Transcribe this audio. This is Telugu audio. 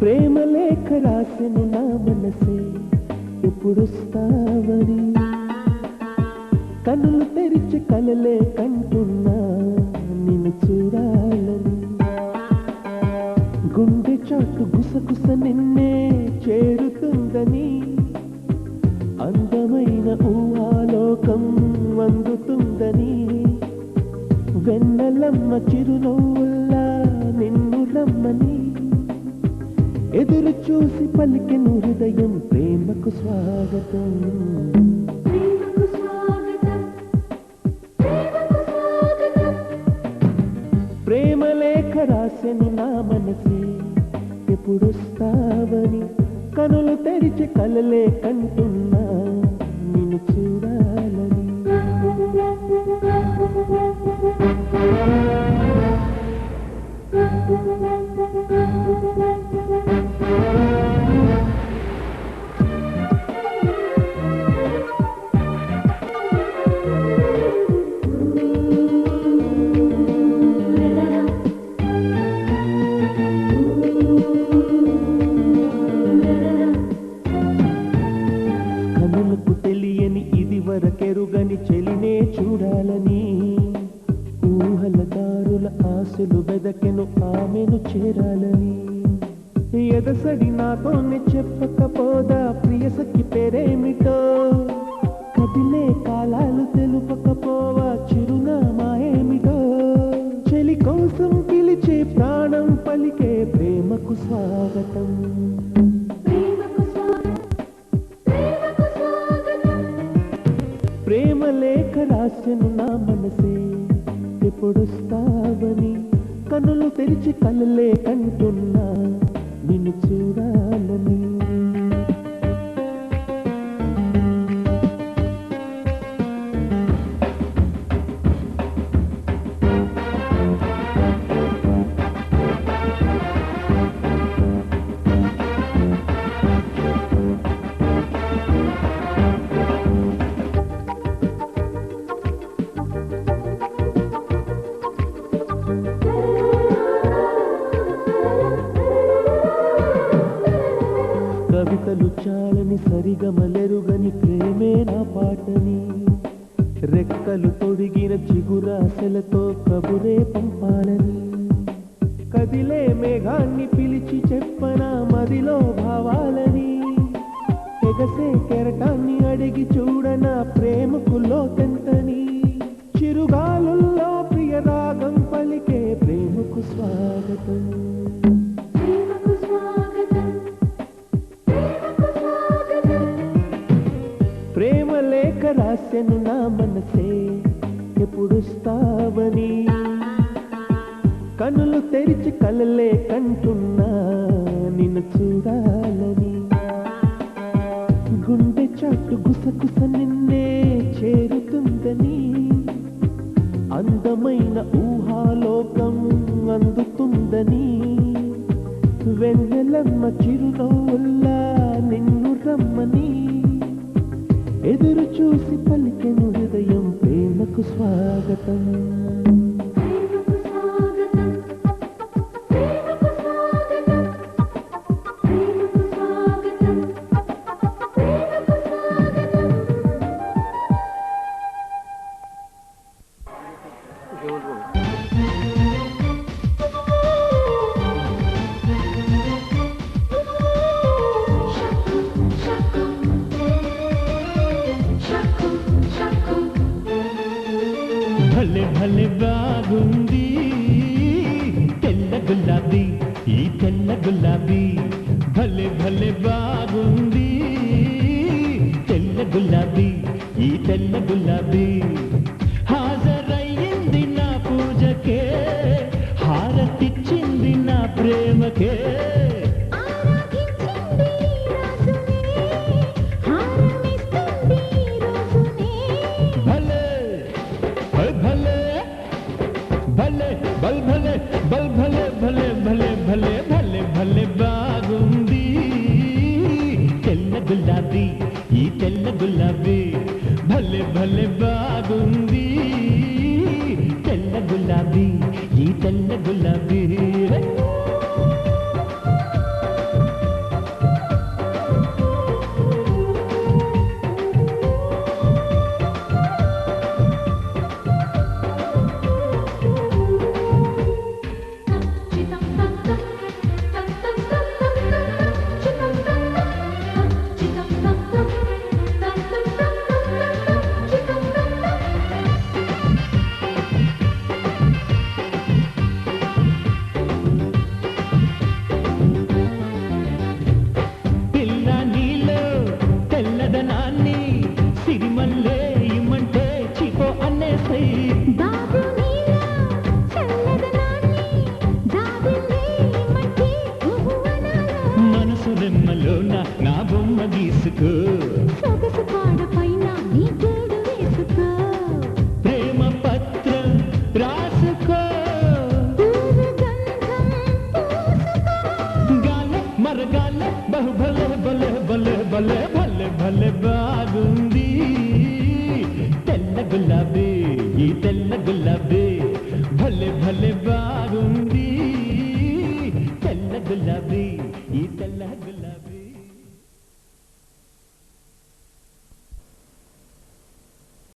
ప్రేమ నా కనులు తెరిచి కలలే కంటున్నా నిన్ను చూడాలని. గుండె చాటు గుసగుస నిన్నే చేరుతుందని అందమైన ఊహాలోకం అందుతుందని వెన్నెలమ్మ చిరునవ్వుల్లా నిన్ను రమ్మని ఎదురు చూసి పలికెను హృదయం ప్రేమకు స్వాగతం. లేఖ రాసెను నా మనసే ఎప్పుడొస్తావని కనులు తెరిచి కలలే కంటున్నా నిన్ను చూడాలని. ఆశలు వెదకెను ఆమెను చేరాలని. ఎదసడి నాతోనే చెప్పకపోదా ప్రియసఖి పేరేమిటో? కదిలే కాలాలు తెలుపకపోవా చిరునామా ఏమిటో చెలి కోసం పిలిచే ప్రాణం పలికే ప్రేమకు స్వాగతం. ప్రేమకు ప్రేమ లేఖ రాసెను నా మనసే. ఎప్పుడొస్తావని కనులు తెరిచి కనులే కంటున్నా. నిన్ను చూడాలని పాటని రెక్కలు తొడిగిన చిగురాశలతో కబురే పంపాలని. కదిలే మేఘాన్ని పిలిచి చెప్పన మదిలో భావాలని. ఎగసే కెరటాన్ని రాసెను నా మనసే ఎప్పుడుస్తావని? కనులు తెరిచి కలలే కంటున్నా నిన్ను చూడాలని. గుండె చాటు గుసగుస నిన్నే చేరుతుందని. అందమైన ఊహాలోకం అందుతుందని. వెన్నెలమ్మ చిరునవ్వుల్లా చూసి పలికెను హృదయం ప్రేమకు స్వాగతం. భలే బాగుంది తెల్ల గులాబీ ఈ తెల్ల గులాబీ భలే భలే బాగుంది తెల్ల గులాబీ ఈ తెల్ల గులాబీ హాజరయ్యింది నా పూజకే హారతిచ్చింది నా ప్రేమకే. భలే భలే సొగసు పాడ పైన నీ గూడు వేసుకో. ప్రేమ పత్రం రాసుకో. గాలే మరగాలే బహు భలే భలే భలే భలే భలే భలే బాగుంది. తెల్ల గులాబీ ఈ తెల్ల గులాబీ భలే భలే బాగుంది. తెల్ల గులాబీ.